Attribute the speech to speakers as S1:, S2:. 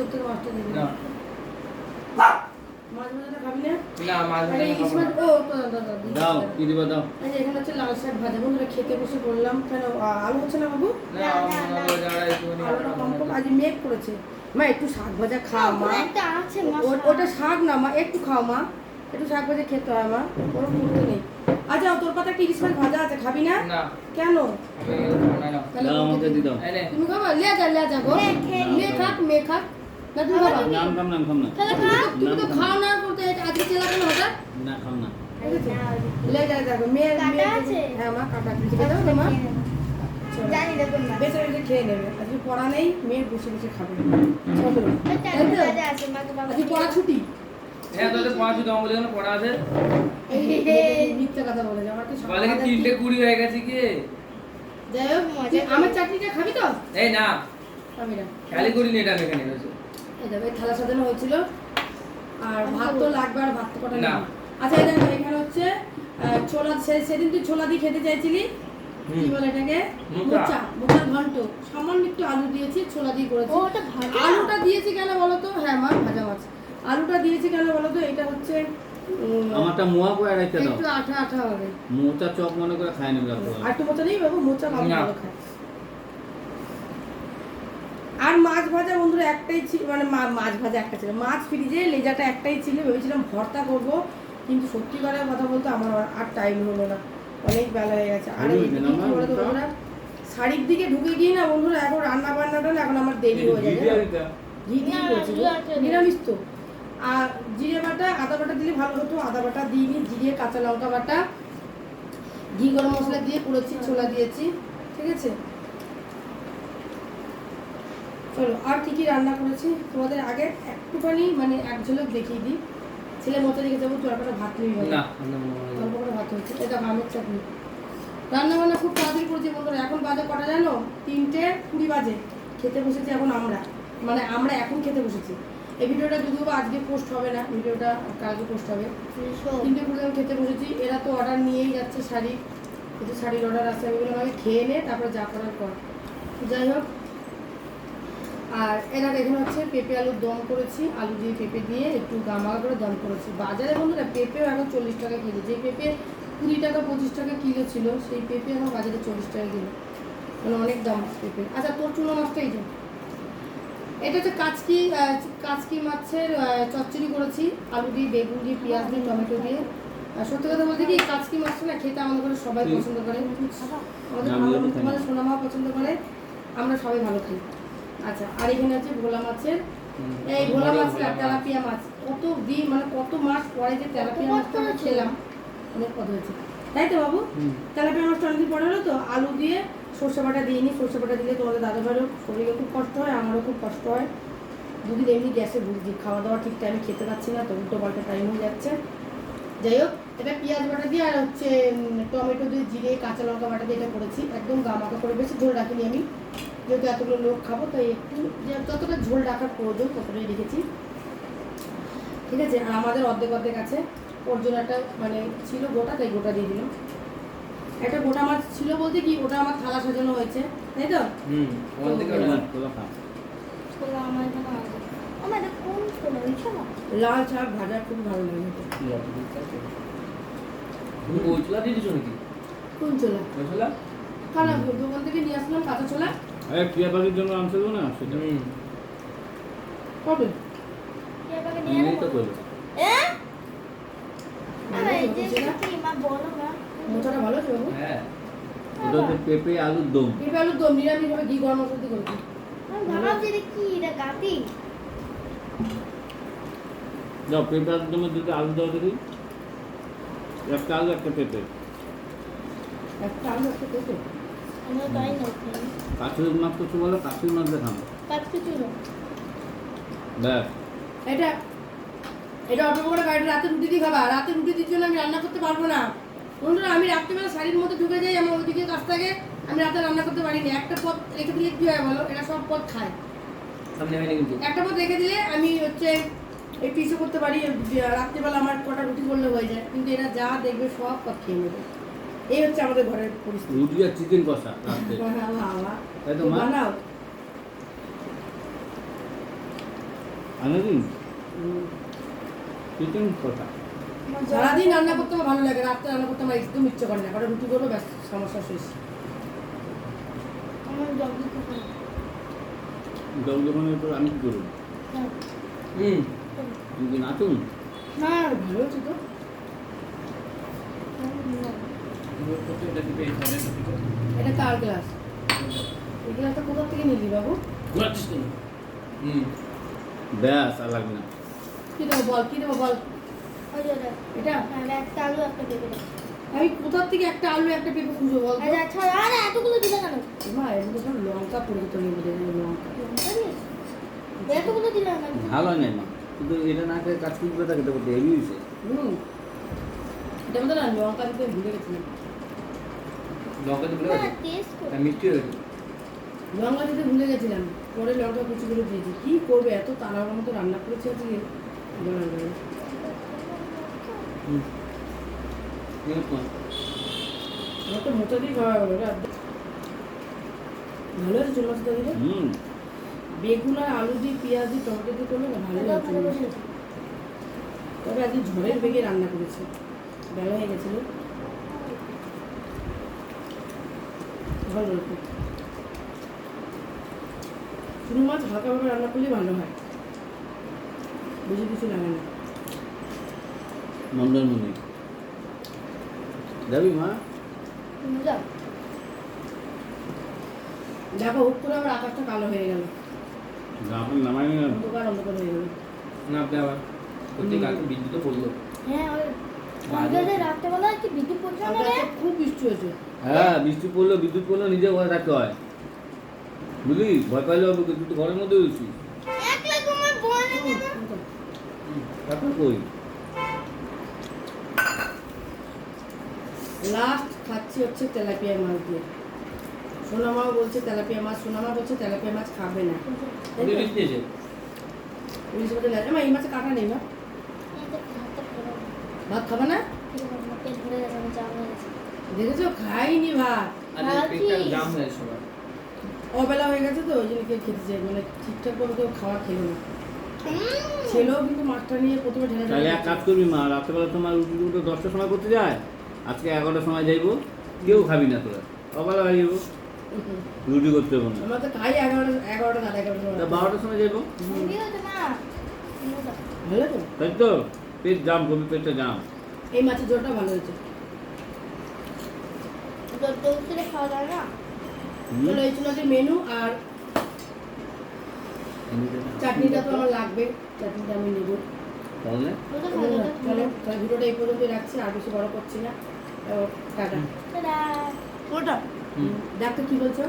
S1: তোর থেকে মাছটা দিবি
S2: না।
S1: মাছ ভাজাটা খাবি না?
S2: না মাছ
S1: আরে ইলিশ মাছ ও দাও, দাও, দিচ্ছি,
S3: দাও
S1: দাও।
S3: কি দিবা দাও।
S1: এই এখানে হচ্ছে লাল শাক ভাজা। বন্ধুরা খেতে বসে বললাম কেন আলু হচ্ছে না বাবু?
S2: না আমার যারা একটুখানি
S1: আলুটা কম কম আজ মেঘ করেছে। মা একটু শাক ভাজা খা মা।
S4: একটা আছে
S1: ও- ওটা শাক না মা একটু খাও মা। একটু শাক ভাজা খেতে হয় মা। কোনো নেই। আচ্ছা তোর পাতা একটা ইলিশ মাছ ভাজা আছে খাবি না?
S2: না।
S1: কেন? তুমি খাবা? লে যা লে যা গো। মে খাক মে খাক।
S3: নাম খাম নাম খাম না।
S1: তুমি তো খাও না। বলতে আজকে চেলা কেন হঠাৎ
S3: না খাম না।
S1: লে যা দেখো মেয়ে
S4: কাটা আছে?
S1: হ্যাঁ মা কাটা আছে। খেতে দাও মা?
S4: জানি দেখুন না।
S1: বেঁচে বেঁচে খেয়ে নেবে। আজকে পড়া নেই মেয়ে বসে বসে খাবে। তো?
S4: বাবা
S1: আজকে পড়া ছুটি।
S2: হ্যাঁ তোদের বলে পড়া আছে।
S1: এই এই মিথ্যা কথা বলে আমার
S2: বলে তিনটে কুড়ি হয়ে গেছে কি?
S1: যাই হোক আমার চাটনিটা খাবি তো?
S2: এই না।
S1: খাবি না।
S2: খালি করিনি এটা আমি এখানে
S1: এই থালা সাজানো হয়েছিল। আর ভাত তো লাগবে আর ভাত তো কটা
S2: না।
S1: আচ্ছা এই দেখো এখানে হচ্ছে ছোলা সেদিন তুই ছোলা দিয়ে খেতে চাইছিলি? কি বলে এটাকে?
S2: মোচা।
S1: মোচা মোচার ঘন্ট। সামান্য একটু আলু দিয়েছি ছোলা দিয়ে করেছি? আলুটা দিয়েছি কেন বলো তো হ্যাঁ মা ভাজা মাছ। আলুটা দিয়েছি কেন বলো তো এটা হচ্ছে
S3: আমারটা মোয়া করে রেখে দাও।
S1: একটু আঠা আঠা হবে।
S3: মোচা চপ মনে করে খাই নেবে
S1: আর একটু মোচা নেই বাবু মোচা ভালো খায়। আর মাছ ভাজা বন্ধুরা একটাই ছিল মানে মা- মাছ ভাজা একটা ছিল। মাছ ফ্রিজে লেজাটা একটাই ছিল ভেবেছিলাম ভর্তা করব। কিন্তু সত্যি করে কথা বলতে আমার আর- টাইম হলো না। অনেক বেলা হয়ে গেছে। আর? বন্ধুরা? শাড়ির দিকে ঢুকে গিয়ে না বন্ধুরা এখন রান্না বান্নাটা না এখন আমার দেরি হয়ে যায় ঘি দিয়ে করেছি। নিরামিষ তো। আর জিরে বাটা আদা বাটা দিলে ভালো হতো। আদা বাটা দিইনি জিরে কাঁচা লঙ্কা বাটা। ঘি গরম মশলা দিয়ে করেছি ছোলা দিয়েছি। ঠিক আছে? চলো আর কি কি রান্না করেছি? তোমাদের আগে একটুখানি মানে এক ঝলক দেখিয়ে দিই। ছেলে মতো রেখে যাব তোর একটা ভাত নিয়ে
S2: না
S1: অল্প করে ভাত হয়েছে এটা আমের চাটনি। রান্না বান্না খুব তাড়াতাড়ি করেছি বন্ধুরা। এখন বাজে কটা জানো? তিনটে কুড়ি বাজে। খেতে বসেছি এখন আমরা। মানে আমরা এখন খেতে বসেছি। এই ভিডিওটা যদিও বা আজকে পোস্ট হবে না ভিডিওটা কালকে পোস্ট হবে। তিনটে কুড়ি আমি খেতে বসেছি। এরা তো অর্ডার নিয়েই যাচ্ছে শাড়ি। কিছু শাড়ির অর্ডার আছে আমি বললাম আগে খেয়ে নে তারপরে যা করার পর যাই হোক আর এরা এখানে হচ্ছে পেঁপে আলুর দম করেছি আলু দিয়ে পেঁপে দিয়ে একটু গামা করে দম করেছি। বাজারে বন্ধুরা পেঁপেও এখন চল্লিশ টাকা কিলো। যে পেঁপে কুড়ি টাকা পঁচিশ টাকা কিলো ছিল সেই পেঁপে এখন বাজারে চল্লিশ টাকা কিলো। মানে অনেক দাম পেঁপে আচ্ছা তোর চুনো মাছটা এই যে। এটা হচ্ছে কাচকি কাচকি মাছের চচ্চড়ি করেছি। আলু দিয়ে বেগুন দিয়ে পেঁয়াজ দিয়ে টমেটো দিয়ে। আর সত্যি কথা বলতে কি কাচকি মাছটা না খেতে আমাদের ঘরে সবাই পছন্দ করে। আমাদের
S3: আমি
S1: ভালো
S3: যেমন খাই।
S1: আমাদের সোনামা পছন্দ করে। আমরা সবাই ভালো খাই। আচ্ছা আর এখানে আছে ভোলা মাছের এই ভোলা মাছ না তেলাপিয়া মাছ। কত দিন মানে কত মাস পরে যে তেলাপিয়া মাছটা আমরা খেলাম? অনেক কত হয়েছে। তাই তো বাবু? তেলাপিয়া মাছটা অনেকদিন পরে হলো তো আলু দিয়ে সর্ষে বাটা দিয়ে নিই সর্ষে বাটা দিলে তোমাদের দাদা ভাইয়েরও শরীরে খুব কষ্ট হয় আমারও খুব কষ্ট হয়। দুদিন এমনি গ্যাসে বুঝছি খাওয়া দাওয়া ঠিক টাইমে খেতে পাচ্ছি না তো উল্টো পাল্টা টাইম হয়ে যাচ্ছে। যাই হোক এটা পেঁয়াজ বাটা দিয়ে আর হচ্ছে টমেটো দিয়ে জিরে কাঁচা লঙ্কা বাটা দিয়ে এটা করেছি। একদম গামাকা করে বেশি ঝোল রাখিনি আমি। যেহেতু এতগুলো লোক খাব তাই একটু যে যতটা ঝোল রাখার প্রয়োজন ততটাই রেখেছি। ঠিক আছে আর আমাদের অর্ধেক অর্ধেক আছে। ওর জন্য একটা মানে ছিল গোটা তাই গোটা দিয়ে দিলাম। একটা গোটা মাছ ছিল বলতে কি ওটা আমার থালা সাজানো হয়েছে তাই তো? লাল শাক ভাজা খুব ভালো লাগে কোন ছোলা কারণ দোকান থেকে নিয়ে আসলাম কাঁচা ছোলা
S3: আরে টিয়া পাখির জন্য আনছে তো না? সেটা।
S1: কবে?
S2: হ্যাঁ
S3: পেঁপে আলুর দম।
S1: পেঁপে আলুর দম নিরামিষ ভাবে ঘি গরম মশলা দিয়ে
S3: যাও পেঁপে আলুর দুটো আলু দাও দেখি। একটা আলু একটা পেঁপে।
S1: একটা আলু একটা পেঁপে?
S4: আমরা তাই না
S3: কাঁচুর মাছ কিছু বলো কাঁচুর মাছ দেখাম
S4: পাঁচ
S3: ব্যাস।
S1: এটা এটা অল্প করে গাড়িটা রাতে রুটি দিয়ে খাবা। রাতে রুটি দিচ্ছ জন্য আমি রান্না করতে পারব না। বন্ধুরা আমি রাত্রিবেলা শাড়ির মধ্যে ঢুকে যাই আমার ওইদিকে কাছ থেকে আমি রাতে রান্না করতে পারি না একটা পথ রেখে দিলে কি হয় বলো? এটা সব পথ খায়। একটা পথ রেখে দিলে আমি হচ্ছে এই পিছু করতে পারি। রাত্রিবেলা আমার কটা রুটি করলে হয়ে যায়। কিন্তু এরা যা দেখবে সব পথ খেয়ে নেবে। এই হচ্ছে আমাদের ঘরের পরিস্থিতি।
S3: রুটি আর চিকেন কষা
S1: বাবা,
S3: তাই তো মা?
S1: বানাও?
S3: আনাদিন? চিকেন কথা
S1: সারাদিন রান্না করতে আমার ভালো লাগে রাত্রে রান্না করতে আমার একদম ইচ্ছে করে না কারণ রুটি করব ব্যাস সমস্যা শেষ।
S3: জল দোকানের উপর আমি কি করব?
S2: হুম।
S3: তুমি কি নাচুন?
S1: না ভালো হচ্ছে তো।
S2: এটা দিবে এই ধরনের
S1: এটা কার গ্লাস এই গ্লাসটা কোথা থেকে নিলি বাবু?
S2: ঘোরাচ্ছিস তো হুম।
S3: ব্যাস আর লাগবে না।
S1: কি দেবো বল কি দেবো বল?
S4: ওই যে দেখ,
S1: এটা?
S4: হ্যাঁ, একটা আলু একটা পেঁপে।
S1: আমি কোথার থেকে একটা আলু একটা পেঁপে খুঁজো বল
S4: আচ্ছা, আচ্ছা, আরে এতগুলো দিলে কেন?
S1: মা এর মধ্যে সব লঙ্কা পড়ে যেত নেই বোধহয় লঙ্কা।
S4: লঙ্কা এতগুলো দিলে কেন?
S3: ভালো নেই মা। কিন্তু এটা না খেয়ে কাজ করবে তাকে তো করতে হয়েছে
S1: হুম। এটা মধ্যে না লঙ্কা দিতে ভুলে গেছিলাম
S2: লঙ্কা দিবে
S4: না, taste করে।
S2: মিষ্টি হয়ে গেছে।
S1: লঙ্কা দিতে ভুলে গেছিলাম। পরে লঙ্কা কুচি করে দিয়েছি। কি করবে? এত তাড়াহুড়োর মতো রান্না করেছি আজকে। বলার
S2: নিয়ে
S1: আমার তো মোটা দিয়ে খাওয়া রে ভালো হয়েছে চুল মাছ তরকারিটা
S3: হুম।
S1: বেগুন আর আলু দিয়ে পেঁয়াজ দিয়ে টমেটো দিয়ে করলে ভালো
S4: ভালো বসেছে।
S1: তবে আজকে ঝড়ের বেগে রান্না করেছি। বেলা হয়ে গেছিল। ভালো হয়েছে চুনো মাছ হালকাভাবে রান্না করলে ভালো হয়। বেশি কিছু লাগে না।
S3: মন্দারমণি যাবি মা?
S1: দেখো হুট করে আবার আকাশটা কালো হয়ে গেল।
S3: নামাই না
S1: অন্ধকার অন্ধকার হয়ে গেল।
S2: না আবার। কালকে বিদ্যুৎ পড়ল।
S4: হ্যাঁ,
S3: হ্যাঁ বৃষ্টি পড়ল বিদ্যুৎ পড়ল নিজে ঘরে থাকতে হয়। বুঝলি? ভয় পাইলে হবে কিন্তু তুই তো ঘরের মধ্যে রয়েছিস। তারপর কই?
S1: লাস্ট খাচ্ছি হচ্ছে তেলাপিয়া মাছ দিয়ে। সোনামাও বলছে তেলাপিয়া মাছ সোনামা বলছে তেলাপিয়া মাছ খাবে না?
S2: ইলিশ দিয়েছে
S1: ইলিশ মাছের লাজ মা এই মাছে কাটা নেই না
S4: এই যে ভাতটা খেলাম।
S1: ভাত খাবে না। দেখেছ? খাইনি ভাত।
S2: হয়ে
S1: অবেলা হয়ে গেছে তো ওই জন্য কেউ খেতে চাই মানে ঠিকঠাক করে কেউ খাওয়া খেলো না। ছেলেও কিন্তু মাছটা নিয়ে প্রথমে ঢেলে
S3: তাহলে এক কাজ করবি মা রাত্রেবেলা তোমার রুটি দুটো দশটার সময় করতে যায়? আজকে এগারোটার সময় যাইবো। কেউ খাবি না তোরা। সকালে হয়ে যাব রুটি করতে হবে না।
S1: আমরা তো খাই এগারোটা এগারোটা সাড়ে এগারোটা
S3: বারোটার সময় যাইবো।
S1: ভালো তো।
S3: তাই তো? পেট জাম করবি পেটটা জাম।
S1: এই মাছের ঝোলটা ভালো হয়েছে।
S4: জল জল খাওয়া যায় না?
S1: চলো এই ছিল মেনু আর চাটনিটা তো আমার লাগবে চাটনিটা আমি নেব।
S3: তাহলে?
S1: তাহলে ভিডিওটা এই রাখছি আর বেশি বড় করছি না। টাটা। ওটা। দেখো কি বলছো।